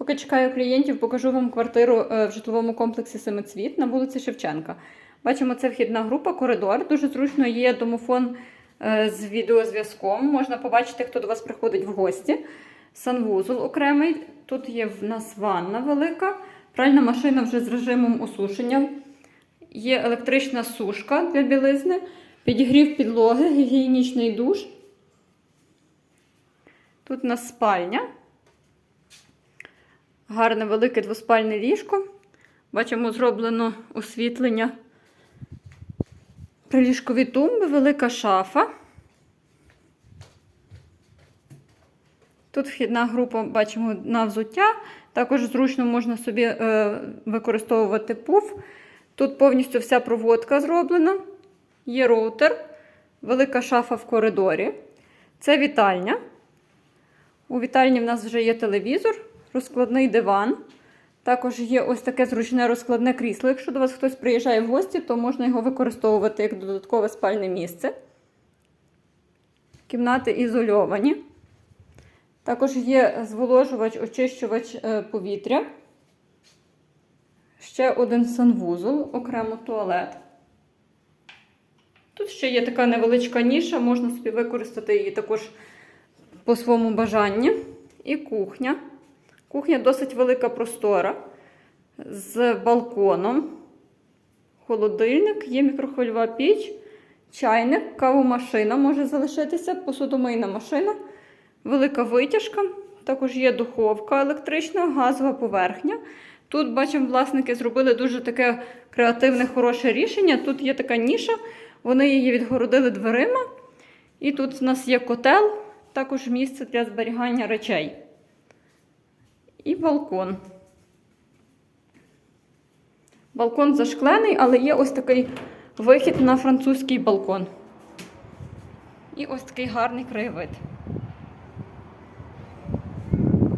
Поки чекаю клієнтів, покажу вам квартиру е, в житловому комплексі Семицвіт на вулиці Шевченка. Бачимо, це вхідна група, коридор. Дуже зручно є домофон е, з відеозв'язком. Можна побачити, хто до вас приходить в гості. Санвузол окремий. Тут є в нас ванна велика, пральна машина вже з режимом осушення. Є електрична сушка для білизни, підігрів підлоги, гігієнічний душ. Тут у нас спальня. Гарне велике двоспальне ліжко. Бачимо, зроблено освітлення. Приліжкові тумби, велика шафа. Тут вхідна група, бачимо, на взуття. Також зручно можна собі е, використовувати пуф. Тут повністю вся проводка зроблена. Є роутер, велика шафа в коридорі. Це вітальня. У вітальні в нас вже є телевізор, розкладний диван. Також є ось таке зручне розкладне крісло. Якщо до вас хтось приїжджає в гості, то можна його використовувати як додаткове спальне місце. Кімнати ізольовані. Також є зволожувач, очищувач е, повітря. Ще один санвузол, окремо туалет. Тут ще є така невеличка ніша, можна собі використати її також по своєму бажанні. І кухня. Кухня досить велика простора з балконом. Холодильник, є мікрохвильова піч, чайник, кавомашина може залишитися, посудомийна машина, велика витяжка. Також є духовка електрична, газова поверхня. Тут, бачимо, власники зробили дуже таке креативне, хороше рішення. Тут є така ніша, вони її відгородили дверима. І тут у нас є котел, також місце для зберігання речей. І балкон. Балкон зашклений, але є ось такий вихід на французький балкон. І ось такий гарний краєвид.